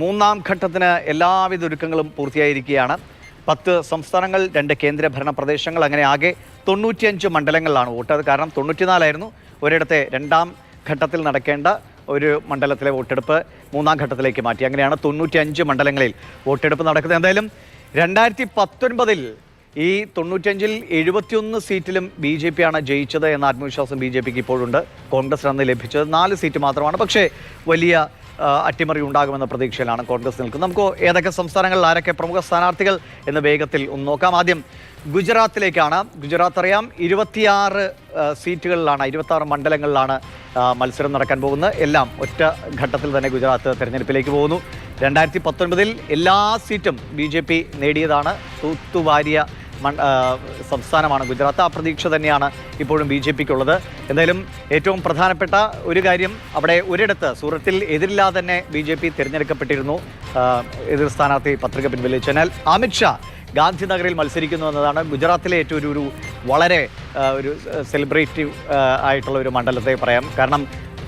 മൂന്നാം ഘട്ടത്തിന് എല്ലാവിധ ഒരുക്കങ്ങളും പൂർത്തിയായിരിക്കുകയാണ്. പത്ത് സംസ്ഥാനങ്ങൾ രണ്ട് കേന്ദ്രഭരണ പ്രദേശങ്ങൾ അങ്ങനെ ആകെ തൊണ്ണൂറ്റിയഞ്ച് മണ്ഡലങ്ങളിലാണ് വോട്ട്. അത് കാരണം തൊണ്ണൂറ്റിനാലായിരുന്നു ഒരിടത്തെ രണ്ടാം ഘട്ടത്തിൽ നടക്കേണ്ട ഒരു മണ്ഡലത്തിലെ വോട്ടെടുപ്പ് മൂന്നാം ഘട്ടത്തിലേക്ക് മാറ്റി. അങ്ങനെയാണ് തൊണ്ണൂറ്റിയഞ്ച് മണ്ഡലങ്ങളിൽ വോട്ടെടുപ്പ് നടക്കുന്നത്. എന്തായാലും രണ്ടായിരത്തി പത്തൊൻപതിൽ ഈ തൊണ്ണൂറ്റഞ്ചിൽ എഴുപത്തിയൊന്ന് സീറ്റിലും ബി ജെ പി ആണ് ജയിച്ചത് എന്ന ആത്മവിശ്വാസം ബി ജെ പിക്ക് ഇപ്പോഴുണ്ട്. കോൺഗ്രസിന് അന്ന് ലഭിച്ചത്. നാല് സീറ്റ് മാത്രമാണ്. പക്ഷേ വലിയ അട്ടിമറി ഉണ്ടാകുമെന്ന പ്രതീക്ഷയിലാണ് കോൺഗ്രസ് നിൽക്കുന്നത്. നമുക്ക് ഏതൊക്കെ സംസ്ഥാനങ്ങളിൽ ആരൊക്കെ പ്രമുഖ സ്ഥാനാർത്ഥികൾ എന്ന് വേഗത്തിൽ ഒന്ന് നോക്കാം. ആദ്യം ഗുജറാത്തിലേക്കാണ്. ഗുജറാത്ത് അറിയാം ഇരുപത്തിയാറ് സീറ്റുകളിലാണ് ഇരുപത്തി മണ്ഡലങ്ങളിലാണ് മത്സരം നടക്കാൻ പോകുന്നത്. എല്ലാം ഒറ്റ ഘട്ടത്തിൽ തന്നെ ഗുജറാത്ത് തെരഞ്ഞെടുപ്പിലേക്ക് പോകുന്നു. രണ്ടായിരത്തി പത്തൊൻപതിൽ എല്ലാ സീറ്റും ബി ജെ പി നേടിയതാണ്. തൂത്തുവാരിയ സംസ്ഥാനമാണ്. ഗുജറാത്ത് ആ പ്രതീക്ഷ തന്നെയാണ് ഇപ്പോഴും ബി ജെ പിക്കുള്ളത്. എന്തായാലും ഏറ്റവും പ്രധാനപ്പെട്ട ഒരു കാര്യം അവിടെ ഒരിടത്ത് സൂറത്തിൽ എതിരില്ലാതെ തന്നെ ബി ജെ പി തിരഞ്ഞെടുക്കപ്പെട്ടിരുന്നു. എതിർ സ്ഥാനാർത്ഥി പത്രിക പിൻവലിച്ചതിനാൽ അമിത്ഷാ ഗാന്ധിനഗറിൽ മത്സരിക്കുന്നു എന്നതാണ് ഗുജറാത്തിലെ ഏറ്റവും ഒരു വളരെ ഒരു സെലിബ്രേറ്റീവ് ആയിട്ടുള്ള ഒരു മണ്ഡലത്തെ പറയാം. കാരണം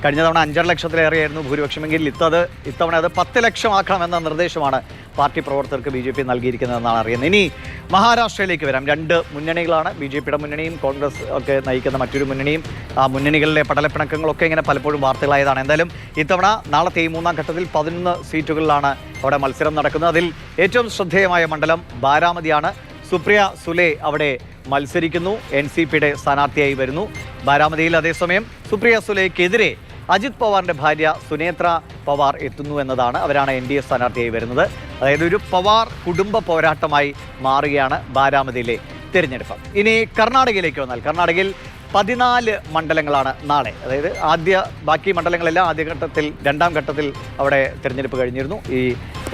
കഴിഞ്ഞ തവണ അഞ്ചര ലക്ഷത്തിലേറെയായിരുന്നു ഭൂരിപക്ഷമെങ്കിൽ ഇത്തത് ഇത്തവണ അത് പത്ത് ലക്ഷമാക്കണമെന്ന നിർദ്ദേശമാണ് പാർട്ടി പ്രവർത്തകർക്ക് ബി ജെ പി നൽകിയിരിക്കുന്നതെന്നാണ് അറിയുന്നത്. ഇനി മഹാരാഷ്ട്രയിലേക്ക് വരാം. രണ്ട് മുന്നണികളാണ് ബി ജെ പിയുടെ മുന്നണിയും കോൺഗ്രസ് ഒക്കെ നയിക്കുന്ന മറ്റൊരു മുന്നണിയും. ആ മുന്നണികളിലെ പടലപ്പിണക്കങ്ങളൊക്കെ ഇങ്ങനെ പലപ്പോഴും വാർത്തകളായതാണ്. എന്തായാലും ഇത്തവണ നാളത്തെ ഈ മൂന്നാം ഘട്ടത്തിൽ പതിനൊന്ന് സീറ്റുകളിലാണ് അവിടെ മത്സരം നടക്കുന്നത്. അതിൽ ഏറ്റവും ശ്രദ്ധേയമായ മണ്ഡലം ബാരാമതിയാണ്. സുപ്രിയ സുലെ അവിടെ മത്സരിക്കുന്നു. എൻ സി പിയുടെ സ്ഥാനാർത്ഥിയായി വരുന്നു. ബാരാമതിയിൽ അതേസമയം സുപ്രിയ സുലെക്കെതിരെ അജിത് പവാറിന്റെ ഭാര്യ സുനേത്ര പവാർ എത്തുന്നു എന്നതാണ് അവരാണ് എൻ ഡി എ സ്ഥാനാർത്ഥിയായി വരുന്നത്. അതായത് ഒരു പവാർ കുടുംബ പോരാട്ടമായി മാറുകയാണ് ബാരാമതിയിലെ തിരഞ്ഞെടുപ്പ്. ഇനി കർണാടകയിലേക്ക് വന്നാൽ കർണാടകയിൽ പതിനാല് മണ്ഡലങ്ങളാണ് നാളെ. അതായത് ആദ്യ ബാക്കി മണ്ഡലങ്ങളെല്ലാം ആദ്യഘട്ടത്തിൽ രണ്ടാം ഘട്ടത്തിൽ അവിടെ തിരഞ്ഞെടുപ്പ് കഴിഞ്ഞിരുന്നു. ഈ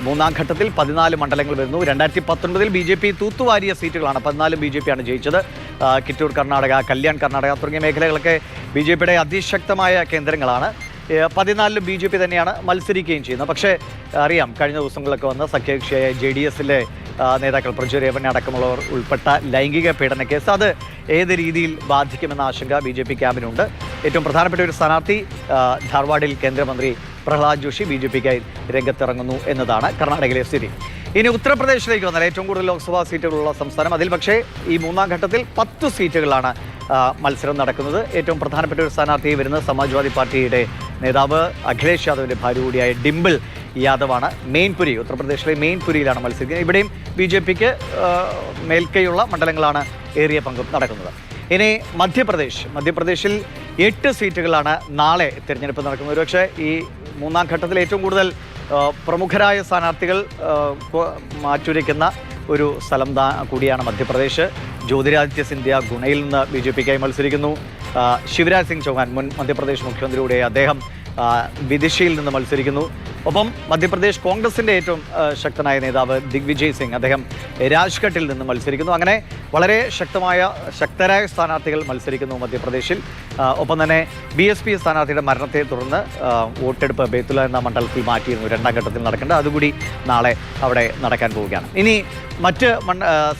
മൂന്നാം ഘട്ടത്തിൽ പതിനാല് മണ്ഡലങ്ങൾ വരുന്നു. രണ്ടായിരത്തി പത്തൊൻപതിൽ ബി ജെ പി തൂത്തുവാരിയ സീറ്റുകളാണ് പതിനാലും ബി ജെ പിയാണ് ജയിച്ചത്. കിറ്റൂർ കർണാടക കല്യാൺ കർണാടക തുടങ്ങിയ മേഖലകളൊക്കെ ബി ജെ പിയുടെ അതിശക്തമായ കേന്ദ്രങ്ങളാണ്. പതിനാലിലും ബി ജെ പി തന്നെയാണ് മത്സരിക്കുകയും ചെയ്യുന്നത്. പക്ഷേ അറിയാം കഴിഞ്ഞ ദിവസങ്ങളിലൊക്കെ വന്ന സഖ്യകക്ഷിയായ ജെ ഡി എസിലെ നേതാക്കൾ പ്രജു രേവണ്ണ അടക്കമുള്ളവർ ഉൾപ്പെട്ട ലൈംഗിക പീഡന കേസ് അത് ഏത് രീതിയിൽ ബാധിക്കുമെന്ന ആശങ്ക ബി ജെ പി ക്യാമ്പിനുണ്ട്. ഏറ്റവും പ്രധാനപ്പെട്ട ഒരു സ്ഥാനാർത്ഥി ധാർവാഡിൽ കേന്ദ്രമന്ത്രി പ്രഹ്ലാദ് ജോഷി ബി ജെ പിക്കായി രംഗത്തിറങ്ങുന്നു എന്നതാണ് കർണാടകയിലെ സ്ഥിതി. ഇനി ഉത്തർപ്രദേശിലേക്ക് വന്നാൽ ഏറ്റവും കൂടുതൽ ലോക്സഭാ സീറ്റുകളുള്ള സംസ്ഥാനം. അതിൽ പക്ഷേ ഈ മൂന്നാം ഘട്ടത്തിൽ പത്ത് സീറ്റുകളാണ് മത്സരം നടക്കുന്നത്. ഏറ്റവും പ്രധാനപ്പെട്ട ഒരു സ്ഥാനാർത്ഥി വരുന്നത് സമാജ്വാദി പാർട്ടിയുടെ നേതാവ് അഖിലേഷ് യാദവിന്റെ ഭാര്യ കൂടിയായ ഡിംപിൾ യാദവാണ്. മെയിൻപുരി ഉത്തർപ്രദേശിലെ മെയിൻപുരിയിലാണ് മത്സരിക്കുന്നത്. ഇവിടെയും ബി ജെ പിക്ക് മേൽക്കൈയുള്ള മണ്ഡലങ്ങളാണ് ഏറിയ പങ്കും നടക്കുന്നത്. ഇനി മധ്യപ്രദേശ്. മധ്യപ്രദേശിൽ എട്ട് സീറ്റുകളാണ് നാളെ തിരഞ്ഞെടുപ്പ് നടക്കുന്നത്. ഒരുപക്ഷെ ഈ മൂന്നാം ഘട്ടത്തിൽ ഏറ്റവും കൂടുതൽ പ്രമുഖരായ സ്ഥാനാർത്ഥികൾ മാറ്റുരയ്ക്കുന്ന ഒരു സ്ഥലം കൂടിയാണ് മധ്യപ്രദേശ്. ജ്യോതിരാദിത്യ സിന്ധ്യ ഗുണയിൽ നിന്ന് ബി ജെ പിക്കായി മത്സരിക്കുന്നു. ശിവരാജ് സിംഗ് ചൗഹാൻ മുൻ മധ്യപ്രദേശ് മുഖ്യമന്ത്രിയുടെ അദ്ദേഹം വിദിശയിൽ നിന്ന് മത്സരിക്കുന്നു. ഒപ്പം മധ്യപ്രദേശ് കോൺഗ്രസിന്റെ ഏറ്റവും ശക്തനായ നേതാവ് ദിഗ്വിജയ് സിംഗ്. അദ്ദേഹം രാജ്ഘട്ടിൽ നിന്ന് മത്സരിക്കുന്നു. അങ്ങനെ വളരെ ശക്തമായ ശക്തരായ സ്ഥാനാർത്ഥികൾ മത്സരിക്കുന്നു മധ്യപ്രദേശിൽ. ഒപ്പം തന്നെ ബി എസ് പി സ്ഥാനാർത്ഥിയുടെ മരണത്തെ തുടർന്ന് വോട്ടെടുപ്പ് ബേത്തുല എന്ന മണ്ഡലത്തിൽ മാറ്റിയിരുന്നു. രണ്ടാം ഘട്ടത്തിൽ നടക്കേണ്ട അതുകൂടി നാളെ അവിടെ നടക്കാൻ പോവുകയാണ്. ഇനി മറ്റ്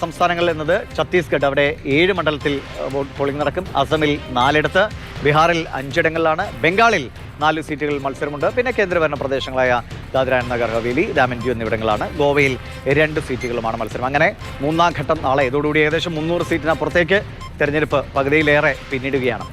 സംസ്ഥാനങ്ങൾ എന്നത് ഛത്തീസ്ഗഡ്. അവിടെ ഏഴ് മണ്ഡലത്തിൽ വോട്ട് പോളിംഗ് നടക്കും. അസമിൽ നാലിടത്ത് ബീഹാറിൽ അഞ്ചിടങ്ങളിലാണ്. ബംഗാളിൽ നാല് സീറ്റുകളിൽ മത്സരമുണ്ട്. പിന്നെ കേന്ദ്രഭരണ പ്രദേശങ്ങളായ ദാദ്ര നഗർ ഹവേലി ഡാമൻ എന്നിവിടങ്ങളാണ്. ഗോവയിൽ രണ്ട് സീറ്റുകളുമാണ് മത്സരം. അങ്ങനെ മൂന്നാം ഘട്ടം നാളെ. ഇതോടുകൂടി ഏകദേശം മുന്നൂറ് സീറ്റിനപ്പുറത്തേക്ക് തെരഞ്ഞെടുപ്പ് പകുതിയിലേറെ പിന്നിടുകയാണ്.